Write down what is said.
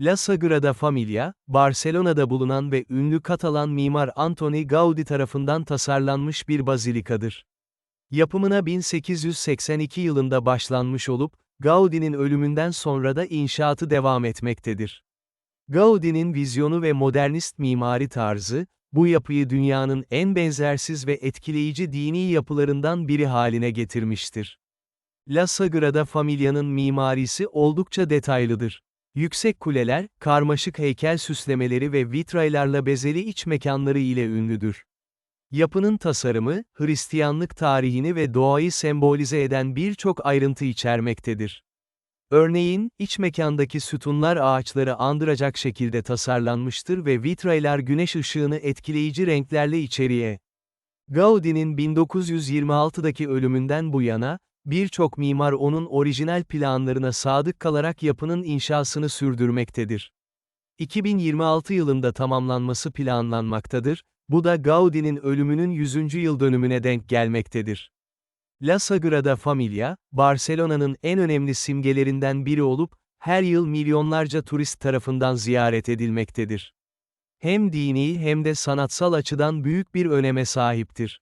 La Sagrada Familia, Barcelona'da bulunan ve ünlü Katalan mimar Antoni Gaudi tarafından tasarlanmış bir bazilikadır. Yapımına 1882 yılında başlanmış olup, Gaudi'nin ölümünden sonra da inşaatı devam etmektedir. Gaudi'nin vizyonu ve modernist mimari tarzı, bu yapıyı dünyanın en benzersiz ve etkileyici dini yapılarından biri haline getirmiştir. La Sagrada Familia'nın mimarisi oldukça detaylıdır. Yüksek kuleler, karmaşık heykel süslemeleri ve vitraylarla bezeli iç mekanları ile ünlüdür. Yapının tasarımı, Hristiyanlık tarihini ve doğayı sembolize eden birçok ayrıntı içermektedir. Örneğin, iç mekandaki sütunlar ağaçları andıracak şekilde tasarlanmıştır ve vitraylar güneş ışığını etkileyici renklerle içeriye. Gaudi'nin 1926'daki ölümünden bu yana, birçok mimar onun orijinal planlarına sadık kalarak yapının inşasını sürdürmektedir. 2026 yılında tamamlanması planlanmaktadır, bu da Gaudi'nin ölümünün 100. yıl dönümüne denk gelmektedir. La Sagrada Familia, Barcelona'nın en önemli simgelerinden biri olup, her yıl milyonlarca turist tarafından ziyaret edilmektedir. Hem dini hem de sanatsal açıdan büyük bir öneme sahiptir.